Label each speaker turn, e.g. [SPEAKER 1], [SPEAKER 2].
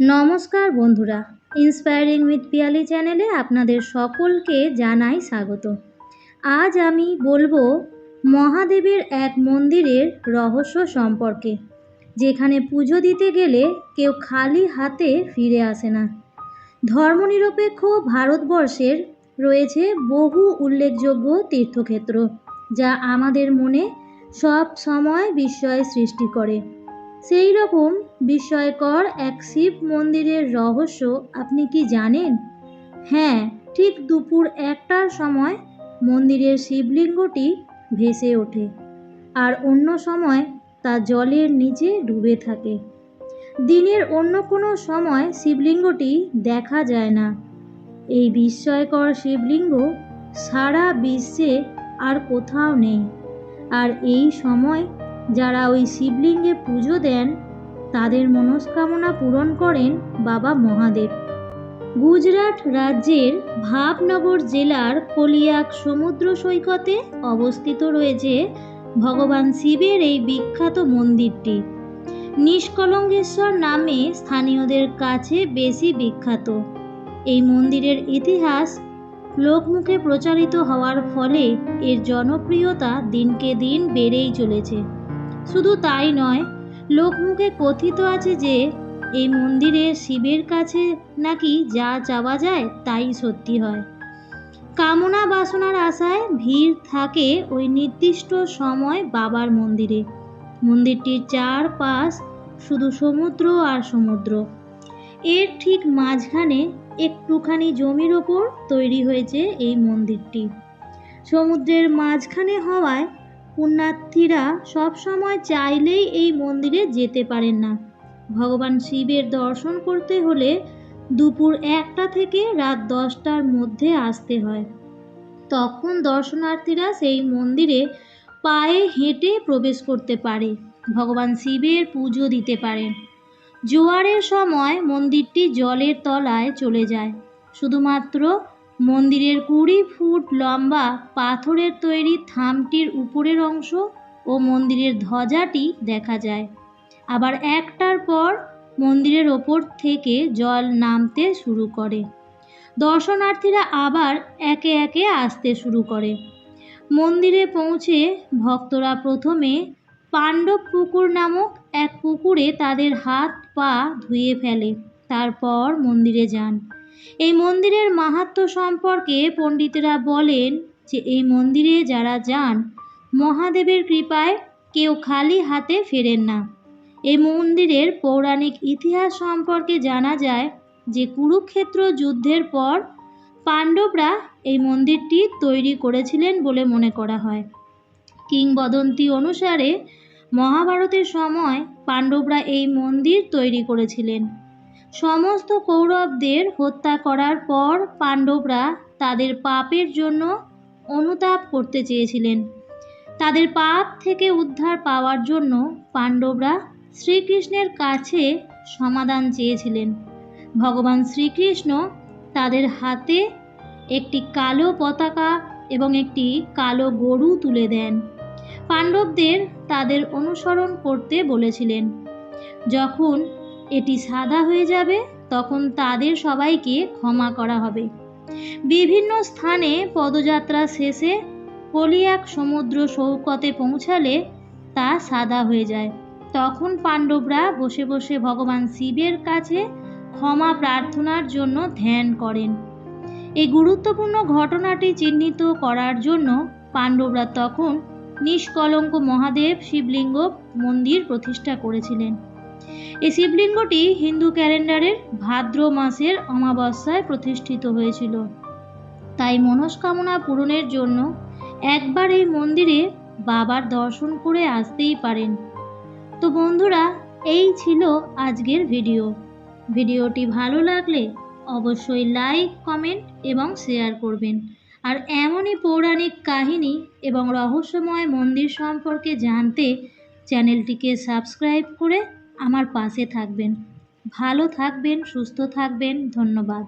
[SPEAKER 1] নমস্কার বন্ধুরা inspiring with Piyali চ্যানেলে আপনাদের সকলকে জানাই স্বাগত। আজ আমি বলব মহাদেবের এক মন্দিরের রহস্য সম্পর্কে, যেখানে পুজো দিতে গেলে কেউ খালি হাতে ফিরে আসে না। ধর্মনিরপেক্ষ ভারতবর্ষের রয়েছে বহু উল্লেখযোগ্য তীর্থক্ষেত্র, যা আমাদের মনে সব সময় বিস্ময় সৃষ্টি করে। সেই রকম বিস্ময়কর এক শিব মন্দিরের রহস্য আপনি কি জানেন? হ্যাঁ ঠিক দুপুর একটার সময় মন্দিরের শিবলিঙ্গটি ভেসে ওঠে আর অন্য সময় তা জলের নিচে ডুবে থাকে। দিনের অন্য কোনো সময় শিবলিঙ্গটি দেখা যায় না। এই বিস্ময়কর শিবলিঙ্গ সারা বিশ্বে আর কোথাও নেই। আর এই সময় যারা ওই শিবলিঙ্গে পুজো দেন, তাদের মনস্কামনা পূরণ করেন বাবা মহাদেব। গুজরাট রাজ্যের ভাবনগর জেলার কলিয়াক সমুদ্র সৈকতে অবস্থিত রয়েছে ভগবান শিবের এই বিখ্যাত মন্দিরটি। নিষ্কলঙ্গেশ্বর নামে স্থানীয়দের কাছে বেশি বিখ্যাত। এই মন্দিরের ইতিহাস লোকমুখে প্রচারিত হওয়ার ফলে এর জনপ্রিয়তা দিনকে দিন বেড়েই চলেছে। শুধু তাই নয়, লোকমুখে কথিত আছে যে, এই মন্দিরে শিবের কাছে নাকি যা চাওয়া যায় তাই সত্যি হয়। কামনা বাসনার আশায় ভিড় থাকে ওই নির্দিষ্ট সময় বাবার মন্দিরে। মন্দিরটির চারপাশ শুধু সমুদ্র আর সমুদ্র। এর ঠিক মাঝখানে একটুখানি জমির ওপর তৈরি হয়েছে এই মন্দিরটি। সমুদ্রের মাঝখানে হওয়ায় পুণ্যার্থীরা সবসময় চাইলেই এই মন্দিরে যেতে পারেন না। ভগবান শিবের দর্শন করতে হলে দুপুর একটা থেকে রাত দশটার মধ্যে আসতে হয়। তখন দর্শনার্থীরা সেই মন্দিরে পায়ে হেঁটে প্রবেশ করতে পারে। ভগবান শিবের পুজো দিতে পারেন। জোয়ারের সময় মন্দিরটি জলের তলায় চলে যায়। শুধুমাত্র মন্দিরের কুড়ি ফুট লম্বা পাথরের তৈরি থামটির উপরের অংশ ও মন্দিরের ধ্বজাটি দেখা যায়। আবার একটার পর মন্দিরের ওপর থেকে জল নামতে শুরু করে। দর্শনার্থীরা আবার একে একে আসতে শুরু করে। মন্দিরে পৌঁছে ভক্তরা প্রথমে পাণ্ডব পুকুর নামক এক পুকুরে তাদের হাত পা ধুয়ে ফেলে। তারপর মন্দিরে যান। এই মন্দিরের মাহাত্ম্য সম্পর্কে পণ্ডিতেরা বলেন যে এই মন্দিরে যারা যান, মহাদেবের কৃপায় কেউ খালি হাতে ফেরেন না। এই মন্দিরের পৌরাণিক ইতিহাস সম্পর্কে জানা যায় যে কুরুক্ষেত্র যুদ্ধের পর পাণ্ডবরা এই মন্দিরটি তৈরি করেছিলেন বলে মনে করা হয়। কিংবদন্তি অনুসারে মহাভারতের সময় পাণ্ডবরা এই মন্দির তৈরি করেছিলেন। সমস্ত কৌরবদের হত্যা করার পর পাণ্ডবরা তাদের পাপের জন্য অনুতাপ করতে চেয়েছিলেন। তাদের পাপ থেকে উদ্ধার পাওয়ার জন্য পাণ্ডবরা শ্রীকৃষ্ণের কাছে সমাধান চেয়েছিলেন। ভগবান শ্রীকৃষ্ণ তাদের হাতে একটি কালো পতাকা এবং একটি কালো গরু তুলে দেন। পাণ্ডবদের তাদের অনুসরণ করতে বলেছিলেন। যখন এটি সাদা হয়ে যাবে, তখন তাদের সবাইকে ক্ষমা করা হবে। বিভিন্ন স্থানে পদযাত্রা শেষে কলিয়াক সমুদ্র সৌকতে পৌঁছালে তা সাদা হয়ে যায়। তখন পাণ্ডবরা বসে বসে ভগবান শিবের কাছে ক্ষমা প্রার্থনার জন্য ধ্যান করেন। এই গুরুত্বপূর্ণ ঘটনাটি চিহ্নিত করার জন্য পাণ্ডবরা তখন নিষ্কলঙ্ক মহাদেব শিবলিঙ্গ মন্দির প্রতিষ্ঠা করেছিলেন। এই শিবলিঙ্গটি হিন্দু ক্যালেন্ডারের ভাদ্র মাসের অমাবস্যায় প্রতিষ্ঠিত হয়েছিল। তাই মনস্কামনা পূরণের জন্য একবার এই মন্দিরে বাবার দর্শন করে আসতেই পারেন। তো বন্ধুরা, এই ছিল আজকের ভিডিও। ভিডিওটি ভালো লাগলে অবশ্যই লাইক, কমেন্ট এবং শেয়ার করবেন। আর এমনই পৌরাণিক কাহিনী এবং রহস্যময় মন্দির সম্পর্কে জানতে চ্যানেলটিকে সাবস্ক্রাইব করে আমার পাশে থাকবেন। ভালো থাকবেন সুস্থ থাকবেন ধন্যবাদ।